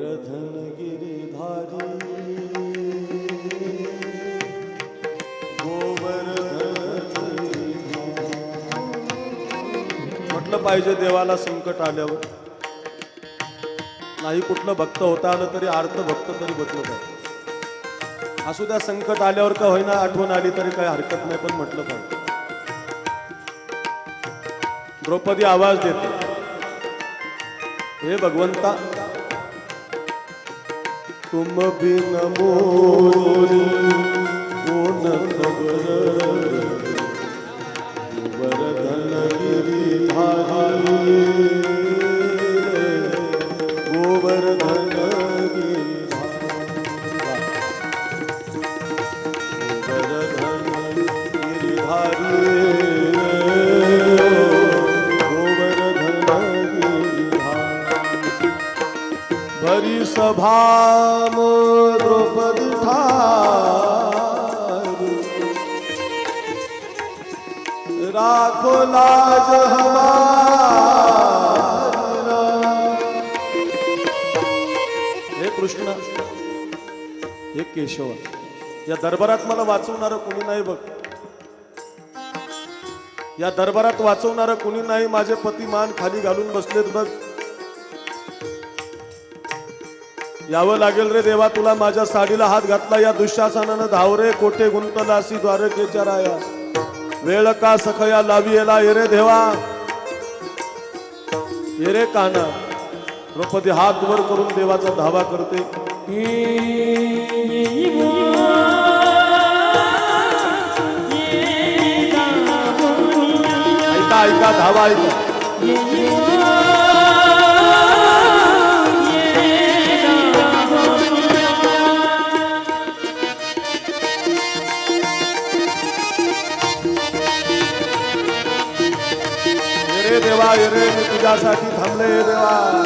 गोवर्धन गिरिधारी म्हटलं पाहिजे देवाला संकट आल्यावर. नाही कुठलं भक्त होता आलं तरी आर्त भक्त तरी बसलं पाहिजे. असू द्या संकट आल्यावर का होईना आठवण आली तरी काही हरकत नाही पण म्हटलं पाहिजे. द्रौपदी आवाज देते. हे भगवंता तुम बिन मोरी कोण खबर। गोवर्धन गिरी धारी। भरी द्रौपदी ठार राखो लाज हे कृष्ण हे केशव या दरबारात मला वाचवणारं कोणी नाही बघ. या दरबारात वाचवणारं कोणी नाही माझे पती मान खाली घालून बसलेत बघ. यावं लागेल रे देवा तुला माझ्या साडीला हात घातला. या दुःशासनानं धावरे कोठे गुंतलासी द्वारकेच्या राया. वेळ का सखया लावी येला येरे देवा. येरे काना. द्रौपदी हात वर करून देवाचा धावा करते. ऐका ऐका धावा ऐका. येरे देवा येरे मी तुझ्यासाठी थांबले देवा